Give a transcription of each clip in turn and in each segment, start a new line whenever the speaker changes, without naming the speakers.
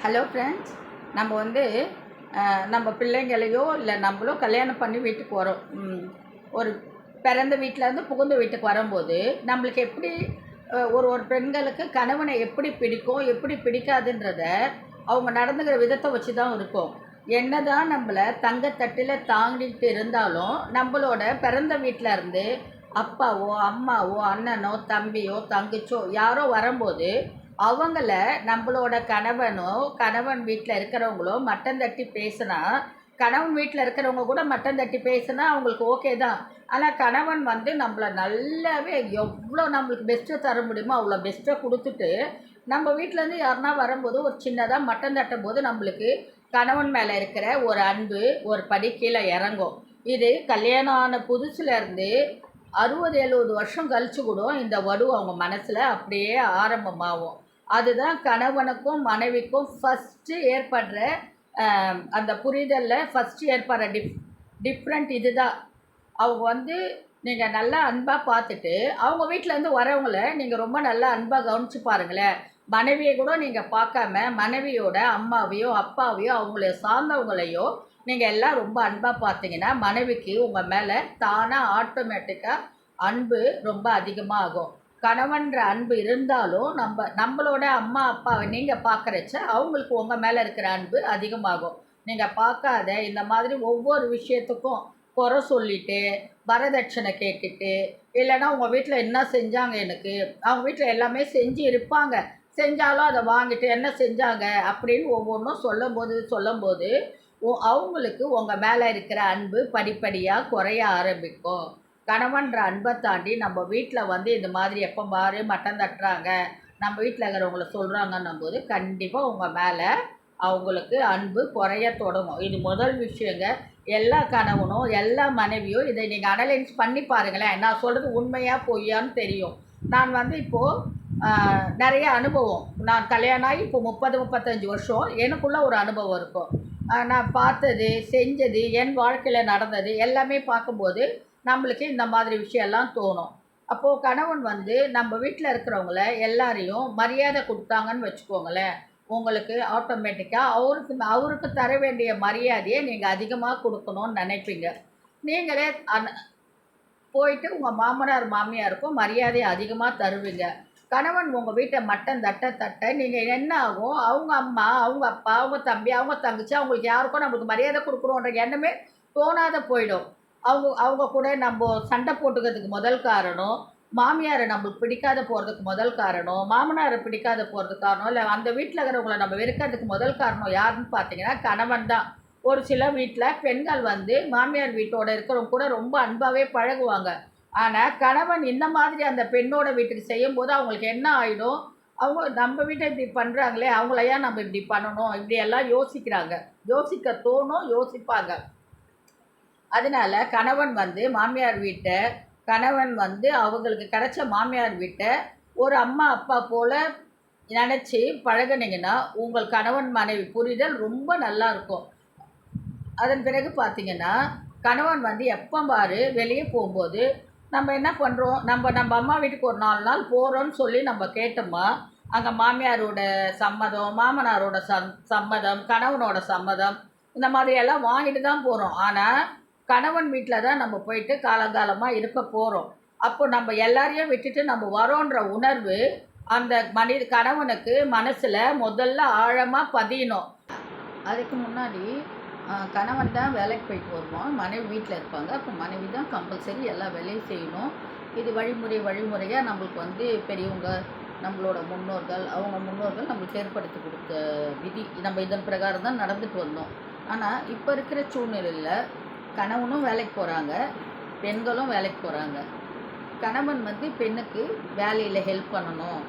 Hello friends நம்ம வந்து நம்ம பிள்ளைங்களையோ இல்லை நம்மளோ கல்யாணம் பண்ணி வீட்டுக்கு வரோம் ஒரு பிறந்த வீட்டிலேருந்து புகுந்த வீட்டுக்கு வரும்போது நம்மளுக்கு எப்படி ஒரு ஒரு பெண்களுக்கு கணவனை எப்படி பிடிக்கும் எப்படி பிடிக்காதுன்றத அவங்க நடந்துக்கிற விதத்தை வச்சு தான் இருக்கும். என்ன தான் நம்மளை தங்கத்தட்டில் தாங்கிட்டு இருந்தாலும் நம்மளோட பிறந்த வீட்டில் இருந்து அப்பாவோ அம்மாவோ அண்ணனோ தம்பியோ தங்கச்சோ யாரோ வரும்போது அவங்கள நம்மளோட கணவனோ கணவன் வீட்டில் இருக்கிறவங்களோ மட்டன் தட்டி பேசுனா கணவன் வீட்டில் இருக்கிறவங்க கூட மட்டன் தட்டி பேசுனா அவங்களுக்கு ஓகே தான். ஆனால் கணவன் வந்து நம்மளை நல்லாவே எவ்வளோ நம்மளுக்கு பெஸ்ட்டு தர முடியுமோ அவ்வளோ பெஸ்ட்டை கொடுத்துட்டு நம்ம வீட்டிலேருந்து யாருன்னா வரும்போது ஒரு சின்னதாக மட்டன் தட்டும் போது நம்மளுக்கு கணவன் மேலே இருக்கிற ஒரு அன்பு ஒரு படி கீழே இறங்கும். இது கல்யாணம் ஆன புதுசுலேருந்து அறுபது எழுபது வருஷம் கழிச்சு கூட இந்த வடு அவங்க மனசில் அப்படியே ஆரம்பமாகும். அதுதான் கணவனுக்கும் மனைவிக்கும் ஃபஸ்ட்டு ஏற்படுற அந்த புரிதலில் ஃபஸ்ட்டு ஏற்படுற டிஃப் டிஃப்ரெண்ட் இது தான் அவங்க வந்து நீங்கள் நல்லா அன்பாக பார்த்துட்டு அவங்க வீட்டிலேருந்து வரவங்கள நீங்கள் ரொம்ப நல்லா அன்பாக கவனிச்சு பாருங்களேன். மனைவியை கூட நீங்கள் பார்க்காம மனைவியோட அம்மாவையோ அப்பாவையோ அவங்கள சார்ந்தவங்களையோ நீங்கள் எல்லாம் ரொம்ப அன்பாக பார்த்தீங்கன்னா மனைவிக்கு உங்கள் மேலே தானாக ஆட்டோமேட்டிக்காக அன்பு ரொம்ப அதிகமாக ஆகும் கணவன்ற அன்பு இருந்தாலும் நம்ம நம்மளோட அம்மா அப்பாவை நீங்கள் பார்க்குறச்ச அவங்களுக்கு உங்கள் மேலே இருக்கிற அன்பு அதிகமாகும். நீங்கள் பார்க்காத இந்த மாதிரி ஒவ்வொரு விஷயத்துக்கும் குறை சொல்லிட்டு வரதட்சணை கேட்டுட்டு இல்லைன்னா உங்கள் வீட்டில் என்ன செஞ்சாங்க எனக்கு? அவங்க வீட்டில் எல்லாமே செஞ்சு இருப்பாங்க. செஞ்சாலும் அதை வாங்கிட்டு என்ன செஞ்சாங்க? அப்படின்னு ஒவ்வொன்றும் சொல்லும்போது சொல்லும்போது அவங்களுக்கு உங்கள் மேலே இருக்கிற அன்பு படிப்படியாக குறைய ஆரம்பிக்கும். கணவன்ற அன்பை தாண்டி நம்ம வீட்டில் வந்து இந்த மாதிரி எப்போ பாரு மட்டம் தட்டுறாங்க. நம்ம வீட்டில் இருக்கிறவங்கள சொல்கிறாங்கன்னும் போது கண்டிப்பாக உங்கள் மேலே அவங்களுக்கு அன்பு குறைய தொடங்கும். இது முதல் விஷயங்க. எல்லா கணவனும் எல்லா மனைவியும் இதை நீங்கள் அனலைஸ் பண்ணி பாருங்களேன். நான் சொல்கிறது உண்மையாக பொய்யான்னு தெரியும். நான் வந்து இப்போது நிறைய அனுபவம். நான் கல்யாணம் ஆகி இப்போ முப்பது முப்பத்தஞ்சு வருஷம். எனக்குள்ள ஒரு அனுபவம் இருக்கும். நான் பார்த்தது செஞ்சது என் வாழ்க்கையில் நடந்தது எல்லாமே பார்க்கும்போது நம்மளுக்கு இந்த மாதிரி விஷயம்லாம் தோணும். அப்போது கணவன் வந்து நம்ம வீட்டில் இருக்கிறவங்கள எல்லாரையும் மரியாதை கொடுத்தாங்கன்னு வச்சுக்கோங்களேன். உங்களுக்கு ஆட்டோமேட்டிக்காக அவருக்கு அவருக்கு தர வேண்டிய மரியாதையை நீங்கள் அதிகமாக கொடுக்கணும்னு நினைப்பீங்க. நீங்களே அந் போயிட்டு உங்கள் மாமனார் மாமியாருக்கும் மரியாதையை அதிகமாக தருவீங்க. கணவன் உங்கள் வீட்டை மட்டன் தட்ட தட்ட நீங்கள் என்ன ஆகும் அவங்க அம்மா அவங்க அப்பா அவங்க தம்பி அவங்க தங்கச்சி அவங்களுக்கு யாருக்கும் நம்மளுக்கு மரியாதை கொடுக்கணுன்ற எண்ணமே தோணாத போயிடும். அவங்க அவங்க கூட நம்ம சண்டை போட்டுக்கிறதுக்கு முதல் காரணம் மாமியாரை நம்மளுக்கு பிடிக்காத போகிறதுக்கு முதல் காரணம் மாமனாரை பிடிக்காத போகிறதுக்கு காரணம் இல்லை அந்த வீட்டில் இருக்கிறவங்கள நம்ம வெறுக்கிறதுக்கு முதல் காரணம் யாருன்னு பார்த்தீங்கன்னா கணவன் தான். ஒரு சில வீட்டில் பெண்கள் வந்து மாமியார் வீட்டோட இருக்கிறவங்க கூட ரொம்ப அன்பாகவே பழகுவாங்க. ஆனால் கணவன் இந்த மாதிரி அந்த பெண்ணோட வீட்டுக்கு செய்யும்போது அவங்களுக்கு என்ன ஆகிடும் அவங்க நம்ம வீட்டை இப்படி பண்ணுறாங்களே அவங்கள ஏன் நம்ம இப்படி பண்ணணும்? இப்படியெல்லாம் யோசிக்கிறாங்க. யோசிக்க தோணும் யோசிப்பாங்க. அதனால கணவன் வந்து மாமியார் வீட்டை கணவன் வந்து அவங்களுக்கு கிடைச்ச மாமியார் வீட்டை ஒரு அம்மா அப்பா போல் நினச்சி பழகுனீங்கன்னா உங்கள் கணவன் மனைவி புரிதல் ரொம்ப நல்லா இருக்கும். அதன் பிறகு பார்த்தீங்கன்னா கணவன் வந்து எப்போ பாரு வெளியே போகும்போது நம்ம என்ன பண்ணுறோம் நம்ம நம்ம அம்மா வீட்டுக்கு ஒரு நாலு நாள் போகிறோம்னு சொல்லி நம்ம கேட்டோமா அங்கே மாமியாரோட சம்மதம் மாமனாரோட சம் சம்மதம் கணவனோட சம்மதம் இந்த மாதிரியெல்லாம் வாங்கிட்டு தான் போகிறோம் ஆனால் கணவன் வீட்டில் தான் நம்ம போயிட்டு காலங்காலமாக இருக்க போகிறோம் அப்போ நம்ம எல்லாரையும் விட்டுட்டு நம்ம வரோன்ற உணர்வு அந்த மனி கணவனுக்கு மனசில் முதல்ல ஆழமாக பதியணும். அதுக்கு முன்னாடி கணவன் தான் வேலைக்கு போயிட்டு வருவான். மனைவி வீட்டில் இருப்பாங்க. அப்போ மனைவி தான் கம்பல்சரி எல்லா வேலையும் செய்யணும். இது வழிமுறை வழிமுறையாக நம்மளுக்கு வந்து பெரியவங்க நம்மளோட முன்னோர்கள் அவங்க முன்னோர்கள் நம்மளுக்கு ஏற்படுத்தி கொடுத்த விதி நம்ம இதன் பிரகாரம் தான் நடந்துட்டு வந்தோம். ஆனால் இப்போ இருக்கிற சூழ்நிலையில் கணவனும் வேலைக்கு போகிறாங்க பெண்களும் வேலைக்கு போகிறாங்க கணவன் வந்து பெண்ணுக்கு வேலையில் ஹெல்ப் பண்ணணும்.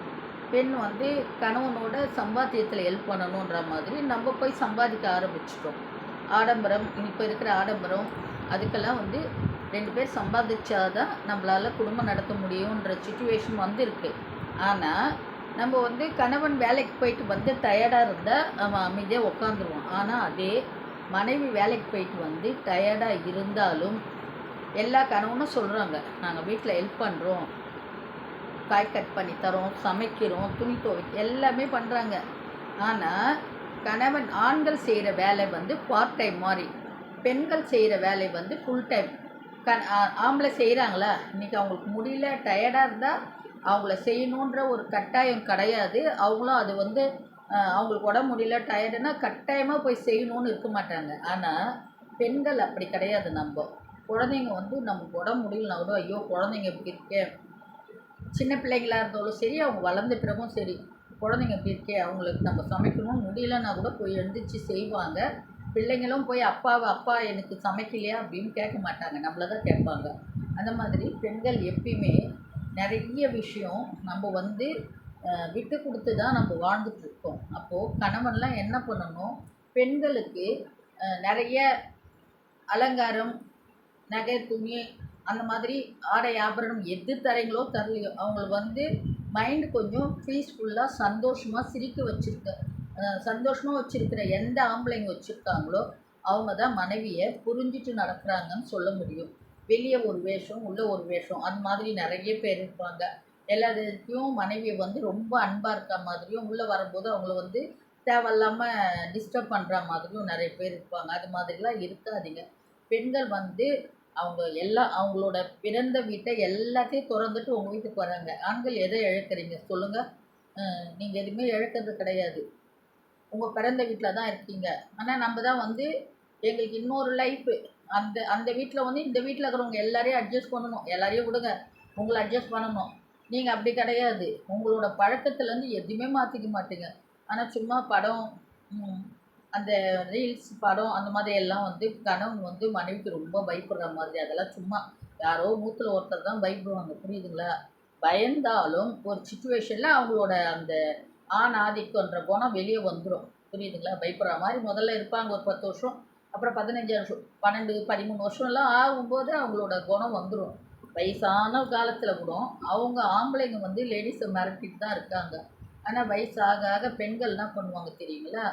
பெண் வந்து கணவனோட சம்பாத்தியத்தில் ஹெல்ப் பண்ணணுன்ற மாதிரி நம்ம போய் சம்பாதிக்க ஆரம்பிச்சிட்டோம். ஆடம்பரம் இப்போ இருக்கிற ஆடம்பரம் அதுக்கெல்லாம் வந்து ரெண்டு பேர் சம்பாதிச்சாதான் நம்மளால் குடும்பம் நடத்த முடியுன்ற சுச்சுவேஷன் வந்திருக்கு. ஆனால் நம்ம வந்து கணவன் வேலைக்கு போயிட்டு வந்து டயர்டாக இருந்தால் அவன் அமைதியாக உட்காந்துருவான் ஆனால் அதே மனைவி வேலைக்கு போயிட்டு வந்து டயர்டாக இருந்தாலும் எல்லா கணவனும் சொல்கிறாங்க நாங்கள் வீட்டில் ஹெல்ப் பண்ணுறோம் காய் கட் பண்ணி தரோம் சமைக்கிறோம் துணி துவை எல்லாமே பண்ணுறாங்க ஆனால் கணவன் ஆண்கள் செய்கிற வேலை வந்து பார்ட் டைம் மாதிரி. பெண்கள் செய்கிற வேலை வந்து ஃபுல் டைம் கண் ஆம்பளை செய்கிறாங்களா இன்றைக்கி அவங்களுக்கு முடியல டயர்டாக இருந்தால் அவங்கள செய்யணுன்ற ஒரு கட்டாயம் கிடையாது. அவங்களும் அது வந்து அவங்களுக்கு உடம்பு முடியல டயர்டுனா கட்டாயமாக போய் செய்யணும்னு இருக்க மாட்டாங்க. ஆனால் பெண்கள் அப்படி கிடையாது நம்ம. குழந்தைங்க வந்து நமக்கு உடம்பு முடியலனா கூட ஐயோ குழந்தைங்க இப்படி இருக்கே. சின்ன பிள்ளைங்களாக இருந்தாலும் சரி அவங்க வளர்ந்த பிறகும் சரி. குழந்தைங்க இப்படி இருக்கே அவங்களுக்கு நம்ம சமைக்கணும்னு முடியலன்னா கூட போய் எழுந்திரிச்சு செய்வாங்க. பிள்ளைங்களும் போய் அப்பாவை அப்பா எனக்கு சமைக்கலையா? அப்படின்னு கேட்க மாட்டாங்க. நம்மள தான் கேட்பாங்க. அந்த மாதிரி பெண்கள் எப்பயுமே நிறைய விஷயம் நம்ம வந்து விட்டு கொடுத்து தான் நம்ம வாழ்ந்துட்டு இருக்கோம். அப்போது கணவன்லாம் என்ன பண்ணணும்? பெண்களுக்கு நிறைய அலங்காரம் நகை துணி அந்த மாதிரி ஆடை ஆபரணம் எது தரீங்களோ தரலையோ அவங்களுக்கு வந்து மைண்ட் கொஞ்சம் பீஸ்ஃபுல்லாக சந்தோஷமாக சிரிக்க வச்சுருக்க சந்தோஷமாக வச்சுருக்கிற எந்த ஆம்பளைங்க வச்சுருக்காங்களோ அவங்க தான் மனைவியை புரிஞ்சிட்டு நடக்கிறாங்கன்னு சொல்ல முடியும். வெளியே ஒரு வேஷம் உள்ள ஒரு வேஷம் அந்த மாதிரி நிறைய பேர் இருப்பாங்க. எல்லாத்தையும் மனைவியை வந்து ரொம்ப அன்பாக இருக்க மாதிரியும் உள்ளே வரும்போது அவங்கள வந்து தேவையில்லாமல் டிஸ்டர்ப் பண்ணுற மாதிரியும் நிறைய பேர் இருப்பாங்க. அது மாதிரிலாம் இருக்காதீங்க. பெண்கள் வந்து அவங்க எல்லா அவங்களோட பிறந்த வீட்டை எல்லாத்தையும் திறந்துட்டு உங்கள் வீட்டுக்கு வராங்க. ஆண்கள் எதை இழக்கிறீங்க? சொல்லுங்கள் நீங்கள் எதுவுமே இழக்கிறது கிடையாது. உங்கள் பிறந்த வீட்டில் தான் இருக்கீங்க. ஆனால் நம்ம தான் வந்து எங்களுக்கு இன்னொரு லைஃப்பு அந்த அந்த வீட்டில் வந்து இந்த வீட்டில் இருக்கிறவங்க எல்லாரையும் அட்ஜஸ்ட் பண்ணணும். எல்லாரையும் விடுங்க. உங்களை அட்ஜஸ்ட் பண்ணணும். நீங்கள் அப்படி கிடையாது. உங்களோட பழக்கத்துலேருந்து எதுவுமே மாற்றிக்க மாட்டீங்க. ஆனால் சும்மா படம் அந்த ரீல்ஸ் படம் அந்த மாதிரி எல்லாம் வந்து கணவன் வந்து மனைவிக்கு ரொம்ப பயப்படுற மாதிரி. அதெல்லாம் சும்மா யாரோ மூத்தில் ஒருத்தர் தான் பயப்படுவாங்க. புரியுதுங்களா? பயந்தாலும் ஒரு சுச்சுவேஷனில் அவங்களோட அந்த ஆண் ஆதிக்கன்ற குணம் வெளியே வந்துடும் புரியுதுங்களா? பயப்படுற மாதிரி முதல்ல இருப்பாங்க. ஒரு பத்து வருஷம் அப்புறம் பதினஞ்சு வருஷம் பன்னெண்டு பதிமூணு வருஷம்லாம் ஆகும்போது அவங்களோட குணம் வந்துடும் வயசான காலத்தில் கூட அவங்க ஆம்பளைங்க வந்து லேடிஸை மிரட்டிட்டு தான் இருக்காங்க. ஆனால் வயசாக ஆக பெண்கள் என்ன பண்ணுவாங்க தெரியுங்களா?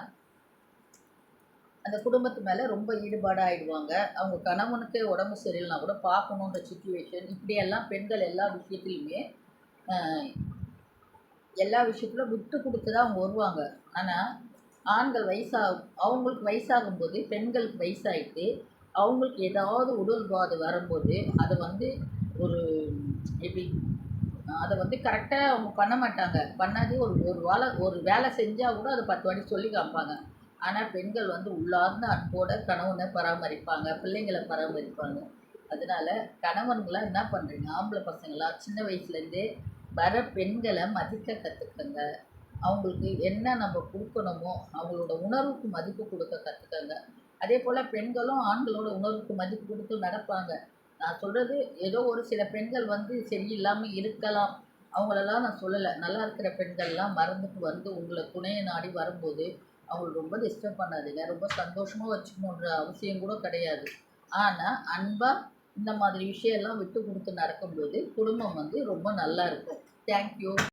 அந்த குடும்பத்து மேலே ரொம்ப ஈடுபாடாக ஆகிடுவாங்க அவங்க கணவனுக்கு உடம்பு சரியில்லைனா கூட பார்க்கணுன்ற சுச்சுவேஷன் இப்படியெல்லாம் பெண்கள் எல்லா விஷயத்துலையுமே எல்லா விஷயத்திலும் விட்டு கொடுத்து தான் அவங்க வருவாங்க. ஆனால் ஆண்கள் வயசாகும் அவங்களுக்கு வயசாகும்போது பெண்களுக்கு வயசாயிட்டு அவங்களுக்கு ஏதாவது உடல்பாடு வரும்போது அதை வந்து ஒரு எப்படி அதை வந்து கரெக்டாக அவங்க பண்ண மாட்டாங்க. பண்ணாது ஒரு ஒரு வேலை ஒரு வேலை செஞ்சால் கூட அதை பத்து வாட்டி சொல்லி காமிப்பாங்க. ஆனால் பெண்கள் வந்து உள்ளார்ந்த அன்போட கணவனை பராமரிப்பாங்க பிள்ளைங்களை பராமரிப்பாங்க. அதனால கணவன்களாம் என்ன பண்ணுறீங்க ஆம்பளை பசங்களாம் சின்ன வயசுலேருந்தே வர பெண்களை மதிக்க கற்றுக்கங்க அவங்களுக்கு என்ன நம்ம கொடுக்கணுமோ அவங்களோட உணர்வுக்கு மதிப்பு கொடுக்க கற்றுக்கங்க அதே போல் பெண்களும் ஆண்களோட உணர்வுக்கு மதிப்பு கொடுத்து நடப்பாங்க. நான் சொல்கிறது ஏதோ ஒரு சில பெண்கள் வந்து சரியில்லாமல் இருக்கலாம். அவங்களெல்லாம் நான் சொல்லலை. நல்லா இருக்கிற பெண்கள்லாம் மறந்துட்டு வந்து உங்களை துணையை நாடி வரும்போது அவங்களை ரொம்ப டிஸ்டர்ப் பண்ணாதீங்க. ரொம்ப சந்தோஷமாக வச்சுக்கணுன்ற அவசியம் கூட கிடையாது. ஆனால் அன்பாக இந்த மாதிரி விஷயம்லாம் விட்டு கொடுத்து நடக்கும்போது குடும்பம் வந்து ரொம்ப நல்லா இருக்கும். தேங்க்யூ